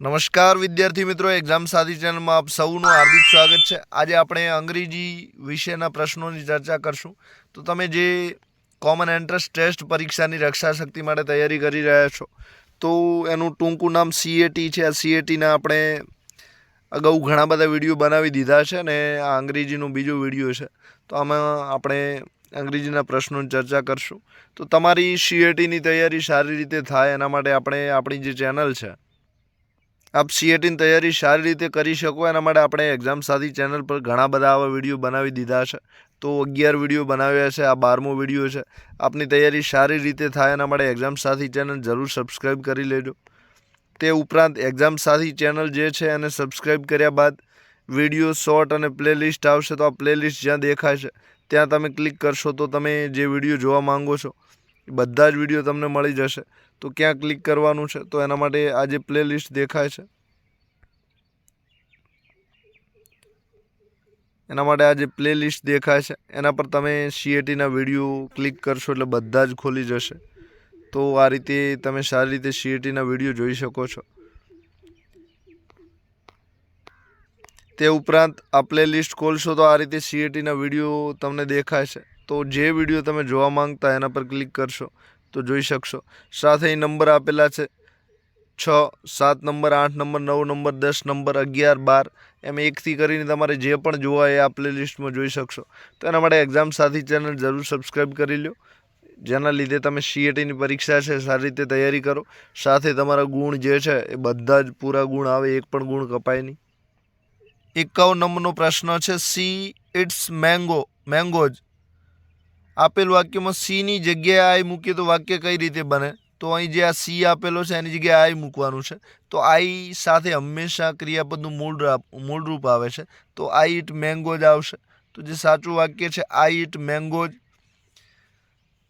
નમસ્કાર વિદ્યાર્થી મિત્રો, એક્ઝામ સાથી ચેનલમાં આપ સૌનું હાર્દિક સ્વાગત છે. આજે આપણે અંગ્રેજી વિષયના પ્રશ્નોની ચર્ચા કરશું. તો તમે જે કોમન એન્ટ્રન્સ ટેસ્ટ પરીક્ષાની રક્ષા શક્તિ માટે તૈયારી કરી રહ્યા છો, તો એનું ટૂંકું નામ સીએટી છે. આ સીએટીના આપણે અગાઉ ઘણા બધા વીડિયો બનાવી દીધા છે અને આ અંગ્રેજીનો બીજો વીડિયો છે. તો આમાં આપણે અંગ્રેજીના પ્રશ્નોની ચર્ચા કરશું. તો તમારી સીએટીની તૈયારી સારી રીતે થાય એના માટે આપણે આપણી જે ચેનલ છે આપ સીએટીની તૈયારી સારી રીતે કરી શકો, એના માટે આપણે એક્ઝામ સાથી ચેનલ પર ઘણા બધા આવા વીડિયો બનાવી દીધા છે. તો અગિયાર વીડિયો બનાવ્યા છે, આ બારમો વીડિયો છે. આપની તૈયારી સારી રીતે થાય, એના માટે એક્ઝામ સાથી ચેનલ જરૂર સબસ્ક્રાઈબ કરી લેજો. તે ઉપરાંત એક્ઝામ સાથી ચેનલ જે છે, એને સબસ્ક્રાઈબ કર્યા બાદ વીડિયો શોર્ટ અને પ્લેલિસ્ટ આવશે, તો આ પ્લેલિસ્ટ જ્યાં દેખાશે ત્યાં તમે ક્લિક કરશો, તો તમે જે વીડિયો જોવા માંગો છો બધા જ વીડિયો તમને મળી જશે. તો ક્યાં ક્લિક કરવાનું છે? તો એના માટે આ જે પ્લેલિસ્ટ દેખાય છે. એના માટે આ જે પ્લેલિસ્ટ દેખાય છે, એના પર તમે સીએટીના વીડિયો ક્લિક કરશો એટલે બધા જ ખોલી જશે. તો આ રીતે તમે સારી રીતે સીએટીના વીડિયો જોઈ શકો છો. તે ઉપરાંત આ પ્લેલિસ્ટ ખોલશો તો આ રીતે સીએટીના વીડિયો તમને દેખાય છે. તો જે વીડિયો તમે જોવા માંગતા એના પર ક્લિક કરશો, તો જોઈ શકશો. સાથે એ નંબર આપેલા છે, છ, સાત નંબર, આઠ નંબર, નવ નંબર, દસ નંબર, અગિયાર, બાર. એમ એકથી કરીને તમારે જે પણ જોવા એ આ પ્લેલિસ્ટમાં જોઈ શકશો. તો એના માટે એક્ઝામ સાથી ચેનલ જરૂર સબસ્ક્રાઈબ કરી લો જેના લીધે તમે સીએટીની પરીક્ષા છે સારી રીતે તૈયારી કરો. સાથે તમારા ગુણ જે છે એ બધા જ પૂરા ગુણ આવે, એક પણ ગુણ કપાય નહીં. એકાવન નંબરનો પ્રશ્ન છે, સી, ઇટ્સ મેંગો. મેંગોઝ. આપેલ વાક્યમાં સીની જગ્યાએ આઈ મૂકીએ તો વાક્ય કઈ રીતે બને? તો અહીં જે આ સી આપેલો છે, એની જગ્યાએ આઈ મૂકવાનું છે. તો આઈ સાથે હંમેશા ક્રિયાપદનું મૂળ મૂળરૂપ મૂળ આવે છે. તો આઈ ઇટ મેંગોજ આવશે. તો જે સાચું વાક્ય છે આઈ ઇટ મેંગોજ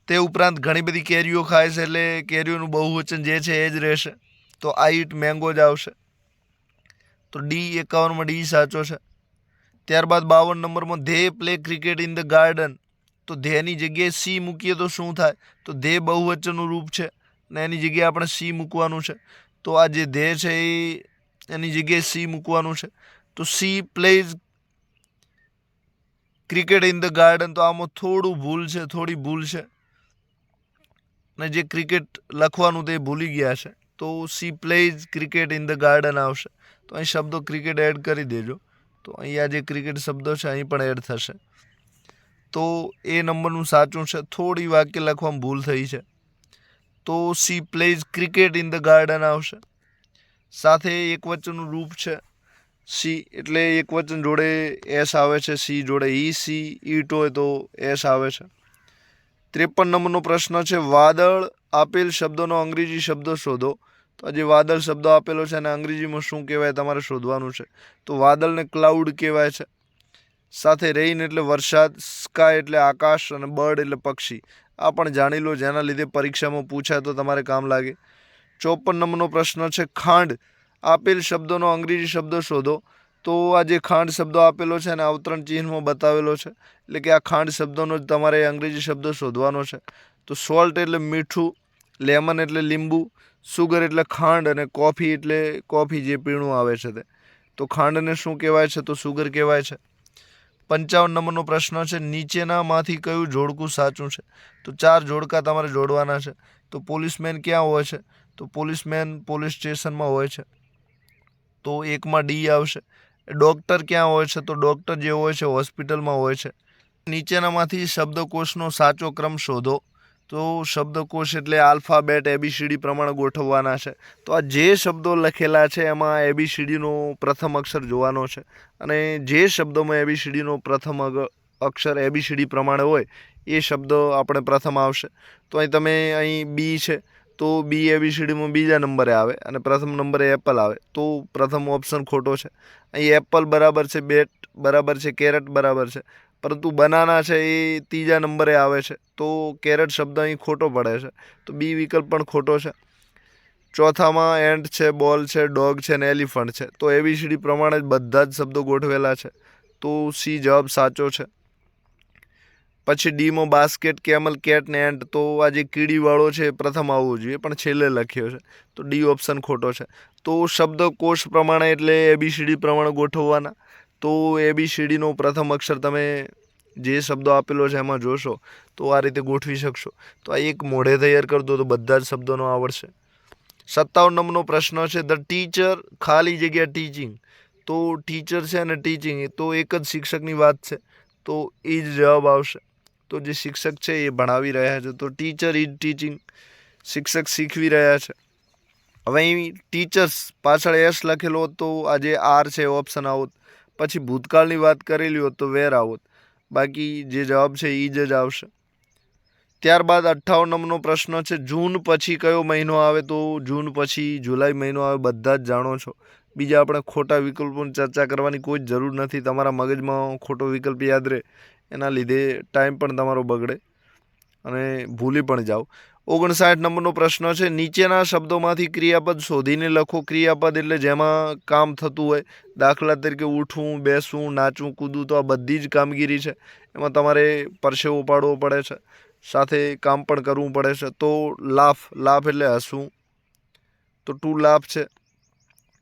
તે ઉપરાંત ઘણી બધી કેરીઓ ખાય છે, એટલે કેરીઓનું બહુવચન જે છે, એ જ રહેશે. તો આઈ ઇટ મેંગોજ આવશે. તો ડી એકાવનમાં ડી સાચો છે. ત્યારબાદ બાવન નંબરમાં they play cricket in the garden. તો ધેની જગ્યાએ સી મૂકીએ તો શું થાય? તો ધે બહુવચનનું રૂપ છે ને એની જગ્યાએ આપણે સી મૂકવાનું છે. તો આ જે ધે છે એ એની જગ્યાએ સી મૂકવાનું છે. તો she plays cricket in the garden તો આમાં થોડું ભૂલ છે, થોડી ભૂલ છે. ને જે ક્રિકેટ લખવાનું તે ભૂલી ગયા છે. તો she plays cricket in the garden આવશે. તો અહીં શબ્દો ક્રિકેટ એડ કરી દેજો. તો અહીંયા જે ક્રિકેટ શબ્દો છે, અહીં પણ એડ થશે. તો એ નંબરનું સાચું છે. થોડી વાક્ય લખવામાં ભૂલ થઈ છે. તો she plays cricket in the garden આવશે. સાથે એક વચનનું રૂપ છે. સી એટલે એક વચન જોડે એસ આવે છે, સી જોડે ઈ, સી ઈટ હોય તો એસ આવે છે. ત્રેપન નંબરનો પ્રશ્ન છે, વાદળ આપેલ શબ્દોનો અંગ્રેજી શબ્દ શોધો. તો જે વાદળ શબ્દ આપેલો છે અને અંગ્રેજીમાં શું કહેવાય? તમારે શોધવાનું છે. તો વાદળને ક્લાઉડ કહેવાય છે. સાથે રેઇન એટલે વરસાદ, સ્કાય એટલે આકાશ અને બર્ડ એટલે પક્ષી. આ પણ જાણી લો, જેના લીધે પરીક્ષામાં પૂછાય તો તમારે કામ લાગે. ચોપન નંબરનો પ્રશ્ન છે, ખાંડ. આપેલ શબ્દોનો અંગ્રેજી શબ્દ શોધો. તો આ જે ખાંડ શબ્દો આપેલો છે અને અવતરણ ચિહ્નમાં બતાવેલો છે. એટલે કે આ ખાંડ શબ્દોનો જ તમારે અંગ્રેજી શબ્દ શોધવાનો છે. તો સોલ્ટ એટલે મીઠું, લેમન એટલે લીંબુ, સુગર એટલે ખાંડ અને કોફી એટલે કોફી જે પીણું આવે છે તે. તો ખાંડને શું કહેવાય છે? તો સુગર કહેવાય છે. પંચાવન નંબરનો પ્રશ્ન છે, નીચેનામાંથી કયું જોડકું સાચું છે? તો ચાર જોડકા તમારે જોડવાના છે. તો પોલીસમેન ક્યાં હોય છે? તો પોલીસમેન પોલીસ સ્ટેશનમાં હોય છે. તો એકમાં ડી આવશે. ડૉક્ટર ક્યાં હોય છે? તો ડૉક્ટર જે હોય છે હોસ્પિટલમાં હોય છે. નીચેનામાંથી શબ્દકોશનો સાચો ક્રમ શોધો. તો શબ્દકોશ એટલે આલ્ફાબેટ એબીસીડી પ્રમાણે ગોઠવવાના છે. તો આ જે શબ્દો લખેલા છે, એમાં એબીસીડીનો પ્રથમ અક્ષર જોવાનો છે. અને જે શબ્દોમાં એબીસીડીનો પ્રથમ અક્ષર એબીસીડી પ્રમાણે હોય, એ શબ્દ આપણે પ્રથમ આવશે. તો અહીં તમે અહીં બી છે, તો બી એબીસીડીમાં બીજા નંબરે આવે અને પ્રથમ નંબરે એપલ આવે. તો પ્રથમ ઓપ્શન ખોટો છે. અહીં એપલ બરાબર છે, બેટ બરાબર છે, કેરેટ બરાબર છે. પરંતુ બનાના છે એ ત્રીજા નંબરે આવે છે. તો કેરેટ શબ્દ અહીં ખોટો પડે છે. તો બી વિકલ્પ પણ ખોટો છે. ચોથામાં એન્ટ છે, બોલ છે, ડોગ છે ને એલિફન્ટ છે. તો એબીસીડી પ્રમાણે જ બધા જ શબ્દો ગોઠવેલા છે. તો સી જવાબ સાચો છે. પછી ડીમાં બાસ્કેટ, કેમલ, કેટ ને એન્ડ તો આ જે કીડીવાળો છે એ પ્રથમ આવવો જોઈએ, પણ છેલ્લે લખ્યો છે. તો ડી ઓપ્શન ખોટો છે. તો શબ્દકોશ પ્રમાણે એટલે એબીસીડી પ્રમાણે ગોઠવવાના. તો એબીસીડીનો પ્રથમ અક્ષર તમે જે શબ્દો આપેલો છે એમાં જોશો, તો આ રીતે ગોઠવી શકશો. તો આ એક મોઢે તૈયાર કરી દો તો બધા જ શબ્દોનો આવડશે. સત્તાવન નંબરનો પ્રશ્ન છે ધ ટીચર ખાલી જગ્યા ટીચિંગ તો ટીચર છે અને ટીચિંગ તો એક જ શિક્ષકની વાત છે, તો એ જ જવાબ આવશે. તો જે શિક્ષક છે એ ભણાવી રહ્યા છે, તો ટીચર ઇઝ ટીચિંગ શિક્ષક શીખવી રહ્યા છે. હવે અહીં ટીચર્સ પાછળ એસ લખેલો તો આ જે આર છે ઓપ્શન આવત પછી ભૂતકાળની વાત કરેલી હોત તો વેર આવત. બાકી જે જવાબ છે એ જ આવશે. ત્યારબાદ અઠ્ઠાવનમનો પ્રશ્ન છે, જૂન પછી કયો મહિનો આવે તો? જૂન પછી જુલાઈ મહિનો આવે, બધા જ જાણો છો. બીજા આપણે ખોટા વિકલ્પોની ચર્ચા કરવાની કોઈ જ જરૂર નથી. તમારા મગજમાં ખોટો વિકલ્પ યાદ રહે. એના લીધે ટાઈમ પણ તમારો બગડે. અને ભૂલી પણ જાઓ. ઓગણસાઠ નંબરનો પ્રશ્ન છે. નીચેના શબ્દોમાંથી ક્રિયાપદ શોધીને લખો. ક્રિયાપદ એટલે જેમાં કામ થતું હોય, દાખલા તરીકે ઉઠવું, બેસવું, નાચવું, કૂદવું, તો આ બધી જ કામગીરી છે. એમાં તમારે પરસેવો પાડવો પડે છે, સાથે કામ પણ કરવું પડે છે. તો લાફ લાફ એટલે હસવું. તો ટુ લાફ છે.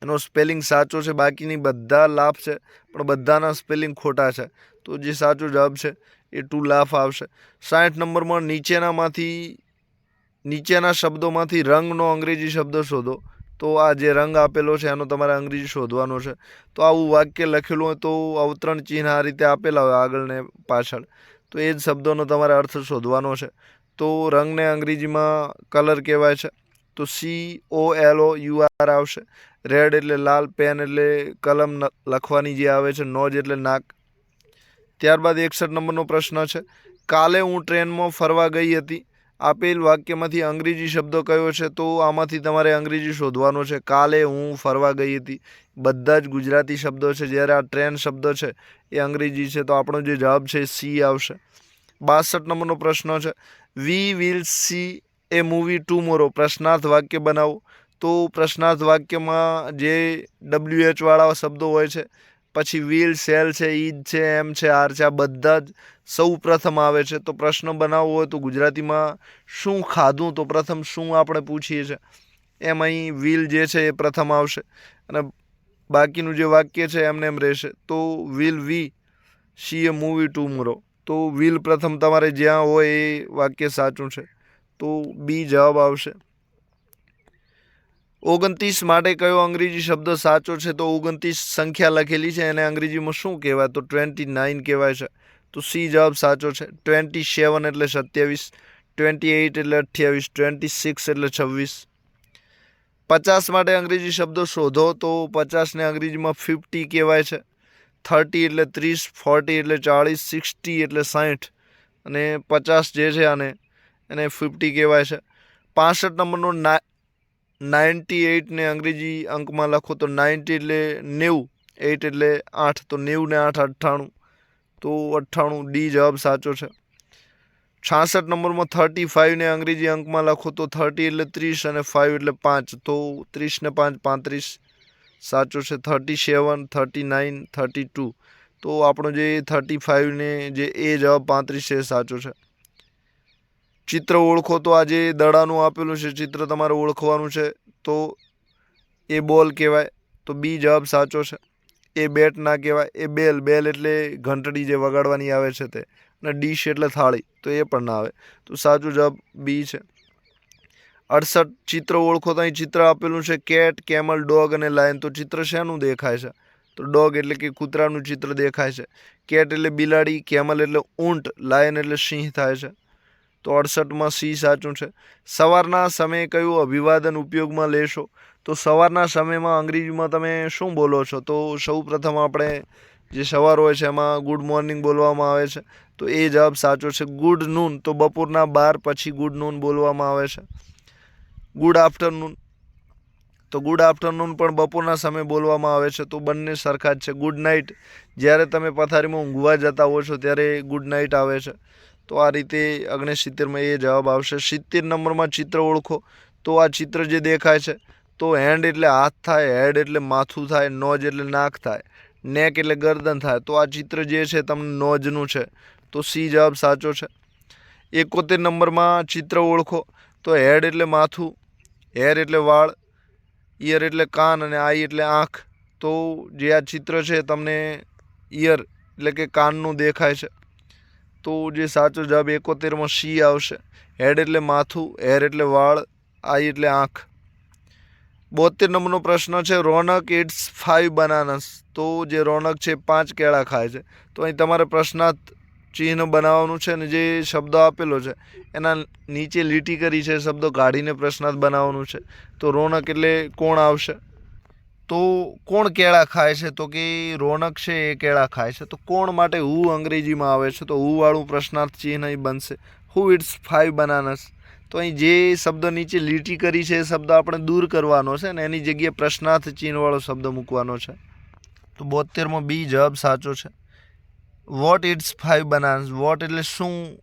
એનો સ્પેલિંગ સાચો છે, બાકીની બધા લાફ છે, પણ બધાના સ્પેલિંગ ખોટા છે. તો જે સાચો જવાબ છે, એ ટુ લાફ આવશે. સાઠ નંબરમાં નીચેનામાંથી નીચેના શબ્દોમાંથી રંગનો અંગ્રેજી શબ્દ શોધો. તો આ જે રંગ આપેલો છે, એનો તમારે અંગ્રેજી શોધવાનો છે. તો આવું વાક્ય લખેલું હોય તો અવતરણ ચિહ્ન આ રીતે આપેલા હોય આગળ ને પાછળ. તો એ જ શબ્દોનો તમારે અર્થ શોધવાનો છે. તો રંગને અંગ્રેજીમાં કલર કહેવાય છે. તો C O L O U R આવશે. રેડ એટલે લાલ, પેન એટલે કલમ લખવાની જે આવે છે, નોજ એટલે નાક. ત્યારબાદ એકસઠ નંબરનો પ્રશ્ન છે. કાલે હું ટ્રેનમાં ફરવા ગઈ હતી. આપેલ વાક્યમાંથી અંગ્રેજી શબ્દ કયો છે? તો આમાંથી તમારે અંગ્રેજી શોધવાનો છે. કાલે હું ફરવા ગઈ હતી. બધા જ ગુજરાતી શબ્દો છે. જ્યારે આ ટ્રેન શબ્દ છે, એ અંગ્રેજી છે. તો આપણો જે જવાબ છે, સી આવશે. બાસઠ નંબરનો પ્રશ્ન છે. We will see a movie tomorrow પ્રશ્નાર્થ વાક્ય બનાવો. તો પ્રશ્નાર્થ વાક્યમાં જે ડબલ્યુ એચવાળા શબ્દો હોય છે પછી વિલ સેલ છે ઈદ છે, એમ છે, આર છે, આ બધા જ સૌ પ્રથમ આવે છે. તો પ્રશ્ન બનાવવો હોય તો ગુજરાતીમાં શું ખાધું? તો પ્રથમ શું આપણે પૂછીએ છીએ એમ અહીં વિલ જે છે એ પ્રથમ આવશે. અને બાકીનું જે વાક્ય છે એમને એમ રહેશે. તો will we see a movie tomorrow તો વિલ પ્રથમ તમારે જ્યાં હોય એ વાક્ય સાચું છે. તો બી જવાબ આવશે. ઓગણત્રીસ માટે કયો અંગ્રેજી શબ્દ સાચો છે તો ઓગણત્રીસ સંખ્યા લખેલી છે એને અંગ્રેજીમાં શું કહેવાય? તો ટ્વેન્ટી નાઇન કહેવાય છે. તો સી જવાબ સાચો છે. ટ્વેન્ટી સેવન એટલે સત્યાવીસ ટ્વેન્ટી એઇટ એટલે અઠ્યાવીસ ટ્વેન્ટી સિક્સ એટલે છવ્વીસ. પચાસ માટે અંગ્રેજી શબ્દો શોધો તો પચાસને અંગ્રેજીમાં ફિફ્ટી કહેવાય છે. થર્ટી એટલે ત્રીસ ફોર્ટી એટલે ચાળીસ સિક્સટી એટલે સાઠ અને પચાસ જે છે આને, એને ફિફ્ટી કહેવાય છે. પાસઠ નંબરનો ના નાઇન્ટી એઇટને અંગ્રેજી અંકમાં લખો તો નાઇન્ટી એટલે નેવું, એઇટ એટલે આઠ, તો નેવું ને આઠ અઠ્ઠાણું. તો અઠ્ઠાણું ડી જવાબ સાચો છે. છાસઠ નંબરમાં થર્ટી ફાઇવને અંગ્રેજી અંકમાં લખો તો થર્ટી એટલે ત્રીસ અને ફાઇવ એટલે પાંચ, તો ત્રીસ ને પાંચ પાંત્રીસ. સાચો છે. Thirty seven, thirty nine, thirty two. તો આપણો જે થર્ટી ફાઇવને જે એ જવાબ પાંત્રીસ છે એ સાચો છે. ચિત્ર ઓળખો તો આ જે દડાનું આપેલું છે, ચિત્ર તમારે ઓળખવાનું છે. તો એ બોલ કહેવાય, તો બી જવાબ સાચો છે. એ બેટ ના કહેવાય, એ બેલ બેલ એટલે ઘંટડી જે વગાડવાની આવે છે તે. અને ડીશ એટલે થાળી, તો એ પણ ના આવે. તો સાચો જવાબ બી છે. અડસઠ, ચિત્ર ઓળખો તો અહીં ચિત્ર આપેલું છે, કેટ, કેમલ, ડોગ અને લાયન. તો ચિત્ર શેનું દેખાય છે? તો ડોગ એટલે કે કૂતરાનું ચિત્ર દેખાય છે. કેટ એટલે બિલાડી, કેમલ એટલે ઊંટ, લાયન એટલે સિંહ થાય છે. તો અડસઠમાં સી સાચું છે. સવારના સમયે કયું અભિવાદન ઉપયોગમાં લેશો? તો સવારના સમયમાં અંગ્રેજીમાં તમે શું બોલો છો? તો સૌ પ્રથમ આપણે જે સવાર હોય છે એમાં ગુડ મોર્નિંગ બોલવામાં આવે છે. તો એ જવાબ સાચો છે. ગુડ નૂન તો બપોરના બાર પછી ગુડ નૂન બોલવામાં આવે છે. ગુડ આફ્ટરનૂન તો ગુડ આફ્ટરનૂન પણ બપોરના સમયે બોલવામાં આવે છે. તો બંને સરખા જ છે. ગુડ નાઇટ જ્યારે તમે પથારીમાં ઊંઘવા જતા હો છો ત્યારે ગુડ નાઇટ આવે છે. તો આ રીતે ઓગણસિત્તેરમાં એ જવાબ આવશે. સિત્તેર નંબરમાં ચિત્ર ઓળખો. તો આ ચિત્ર જે દેખાય છે, તો હેન્ડ એટલે હાથ થાય, હેડ એટલે માથું થાય, નોજ એટલે નાક થાય, નેક એટલે ગરદન થાય. તો આ ચિત્ર જે છે તમને નોજનું છે. તો સી જવાબ સાચો છે. એકોતેર નંબરમાં ચિત્ર ઓળખો. તો હેડ એટલે માથું, હેર એટલે વાળ ઇયર એટલે કાન અને આઈ એટલે આંખ. તો જે આ ચિત્ર છે તમને ઇયર એટલે કે કાનનું દેખાય છે. તો જે સાચો જવાબ એકોતેરમાં સી આવશે? હેડ એટલે માથું, હેર એટલે વાળ, આઈ એટલે આંખ. બોતેર નંબરનો પ્રશ્ન છે, રોનક ઇટ્સ ફાઈવ બનાનસ તો જે રોનક છે પાંચ કેળા ખાય છે. તો અહીં તમારે પ્રશ્નાર્થ ચિહ્ન બનાવવાનું છે અને જે શબ્દ આપેલો છે, એના નીચે લીટી કરી છે શબ્દો કાઢીને પ્રશ્નાર્થ બનાવવાનું છે. તો રોનક એટલે કોણ આવશે? તો કોણ કેળા ખાય છે? તો કે રોનક છે એ કેળા ખાય છે. તો કોણ માટે હુ અંગ્રેજીમાં આવે છે? તો હુ વાળું પ્રશ્નાર્થ ચિહ્ન બનશે. હુ ઇટ્સ ફાઈવ બનાનસ તો અહીં જે શબ્દ નીચે લીટી કરી છે એ શબ્દ આપણે દૂર કરવાનો છે ને એની જગ્યાએ પ્રશ્નાર્થ ચિહ્નવાળો શબ્દ મૂકવાનો છે. તો બોતેરમો બી જવાબ સાચો છે. What it's five bananas what એટલે શું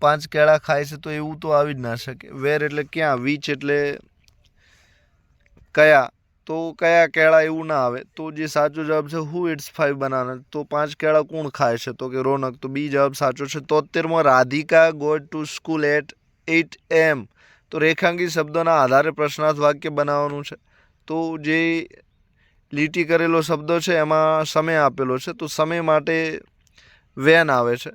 પાંચ કેળા ખાય છે? તો એવું તો આવી જ ના શકે. વેર એટલે ક્યાં? વીચ એટલે કયા? તો કયા કેળા એવું ના આવે? તો જે સાચો જવાબ છે હુ ઇટ્સ ફાઈવ બનાના તો પાંચ કેળા કોણ ખાય છે? તો કે રોનક. તો બી જવાબ સાચો છે. તોતેરમાં Radhika goes to school at eight AM. તો રેખાંકિત શબ્દોના આધારે પ્રશ્નાર્થ વાક્ય બનાવવાનું છે. તો જે લીટી કરેલો શબ્દ છે, એમાં સમય આપેલો છે. તો સમય માટે વેન આવે છે.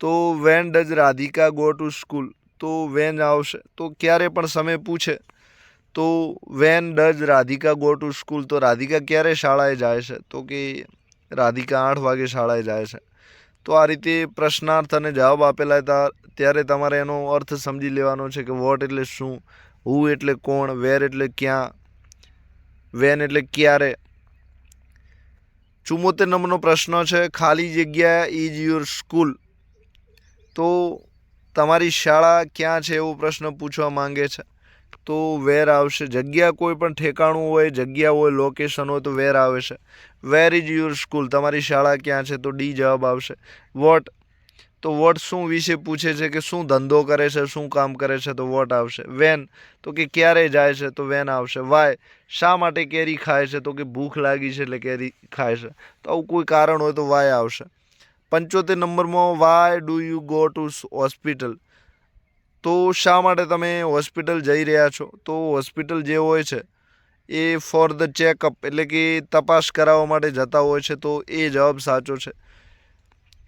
તો when does Radhika go to school તો વેન આવશે. તો ક્યારે પણ સમય પૂછે તો when does Radhika go to school, તો રાધિકા ક્યારે શાળાએ જાય છે? તો કે રાધિકા આઠ વાગે શાળાએ જાય છે. તો આ રીતે પ્રશ્નાર્થ અને જવાબ આપેલા હતા. ત્યારે તમારે એનો અર્થ સમજી લેવાનો છે કે વોટ એટલે શું, હુ એટલે કોણ, વેર એટલે ક્યાં, વેન એટલે ક્યારે? ચુમ્મોતેર નંબરનો પ્રશ્ન છે, ખાલી જગ્યા ઇઝ યોર સ્કૂલ. તો તમારી શાળા ક્યાં છે એવો પ્રશ્ન પૂછવા માંગે છે? તો વેર આવશે. જગ્યા કોઈ પણ ઠેકાણું હોય, જગ્યા હોય લોકેશન હોય તો વેર આવે છે. વેર ઇઝ યોર સ્કૂલ તમારી શાળા ક્યાં છે? તો ડી જવાબ આવશે. વોટ તો વોટ શું વિશે પૂછે છે કે શું ધંધો કરે છે, શું કામ કરે છે? તો વોટ આવશે. વેન તો કે ક્યારે જાય છે? તો વેન આવશે. વાય શા માટે કેરી ખાય છે? તો કે ભૂખ લાગી છે એટલે કેરી ખાય છે. તો આવું કોઈ કારણ હોય તો વાય આવશે. પંચોતેર નંબરમાં why do you go to hospital તો શા માટે તમે હોસ્પિટલ જઈ રહ્યા છો? તો હોસ્પિટલ જે હોય છે, એ ફોર ધ ચેકઅપ એટલે કે તપાસ કરાવવા માટે જતા હોય છે, તો એ જવાબ સાચો છે.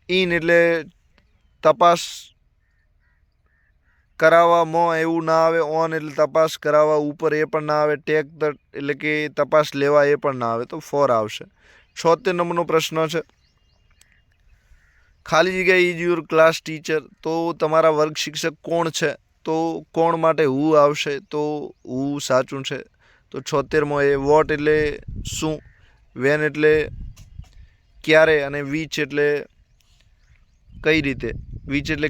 ઇન એટલે તપાસ કરાવવામાં એવું ના આવે ઓન એટલે તપાસ કરાવવા ઉપર એ પણ ના આવે ટેક ધ એટલે કે તપાસ લેવા એ પણ ના આવે, તો ફોર આવશે. છોતેર નંબરનો પ્રશ્ન છે. ખાલી જગ્યા ઇઝ યુર ક્લાસ ટીચર તો તમારા વર્ગ શિક્ષક કોણ છે? તો કોણ માટે હુ આવશે? તો હુ સાચું છે. તો છોતેરમો એ વોટ એટલે શું? વેન એટલે ક્યારે? અને વીચ એટલે કઈ રીતે? વીચ એટલે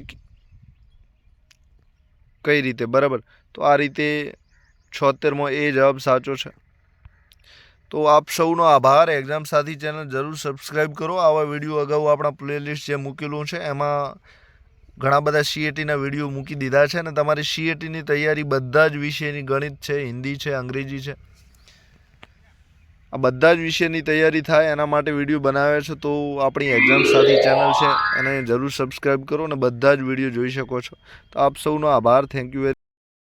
કઈ રીતે? બરાબર? તો આ રીતે છોતેરમાં એ જવાબ સાચો છે. તો આપ સૌનો આભાર. એક્ઝામ સાથી ચેનલ જરૂર સબસ્ક્રાઈબ કરો. આવા વીડિયો અગાઉ આપણા પ્લેલિસ્ટ જે મૂકેલું છે, એમાં ઘણા બધા સીએટીના વીડિયો મૂકી દીધા છે અને તમારી સીએટીની તૈયારી બધા જ વિષયની ગણિત છે, હિન્દી છે, અંગ્રેજી છે. આ બધા જ વિષયની તૈયારી થાય, એના માટે વીડિયો બનાવ્યા છે, તો આપણી એક્ઝામ સાથી ચેનલ છે, એને જરૂર સબસ્ક્રાઈબ કરો અને બધા જ વીડિયો જોઈ શકો છો. તો આપ સૌનો આભાર. Thank you